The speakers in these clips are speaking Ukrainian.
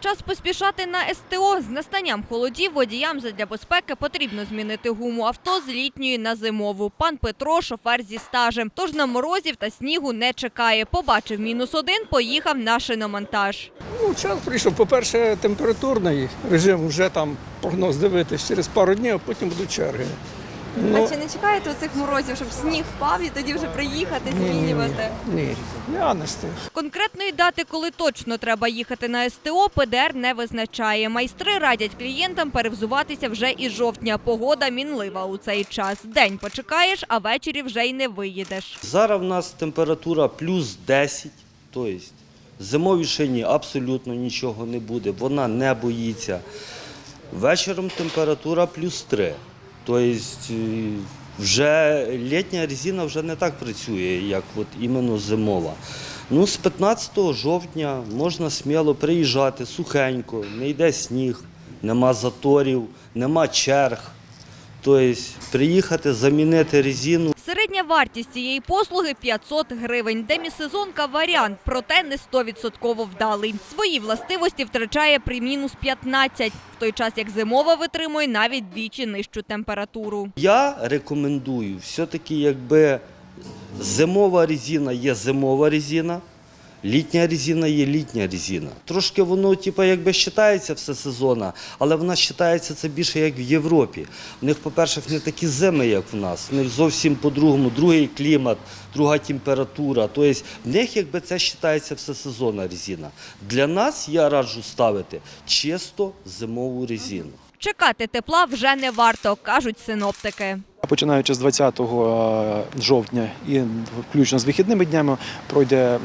Час поспішати на СТО. З настанням холодів водіям задля безпеки потрібно змінити гуму авто з літньої на зимову. Пан Петро – шофер зі стажем. Тож на морозів та снігу не чекає. Побачив мінус один, поїхав на шиномонтаж. Ну, час прийшов. По-перше, температурний режим вже там прогноз дивитись через пару днів, а потім будуть черги. Ну, А чи не чекаєте оцих морозів, щоб сніг впав і тоді вже приїхати, ні, ні, змінювати? ні, я не стиг. Конкретної дати, коли точно треба їхати на СТО, ПДР не визначає. Майстри радять клієнтам перевзуватися вже із жовтня. Погода мінлива у цей час. День почекаєш, а ввечері вже й не виїдеш. Зараз в нас температура плюс 10, тобто зимовій шині абсолютно нічого не буде, вона не боїться. Вечором температура плюс 3. Тобто е, вже літня резина вже не так працює, як от іменно зимова. Ну, з 15 жовтня можна сміло приїжджати сухенько, не йде сніг, нема заторів, нема черг. Тобто приїхати, замінити резину. Середня вартість цієї послуги 500 гривень. Демісезонка – варіант, проте не 100% вдалий. Свої властивості втрачає при мінус 15, в той час як зимова витримує навіть двічі нижчу температуру. Я рекомендую все-таки, якби зимова резина є зимова резина, літня резина є літня резина. Трошки воно, типу, якби вважається все сезонна, але вона вважається це більше як в Європі. У них, по-перше, не такі зими, як в нас. У них зовсім по-другому, другий клімат, друга температура. Тобто в них якби це вважається все сезонна резина. Для нас я раджу ставити чисто зимову резину. Чекати тепла вже не варто, кажуть синоптики. Починаючи з 20 жовтня і включно з вихідними днями пройде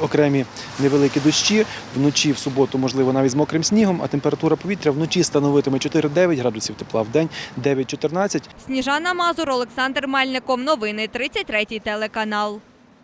окремі невеликі дощі. Вночі в суботу, можливо, навіть з мокрим снігом, а температура повітря вночі становитиме 4-9 градусів тепла, в день 9-14. Сніжана Мазур, Олександр Мальников. Новини 33 телеканал.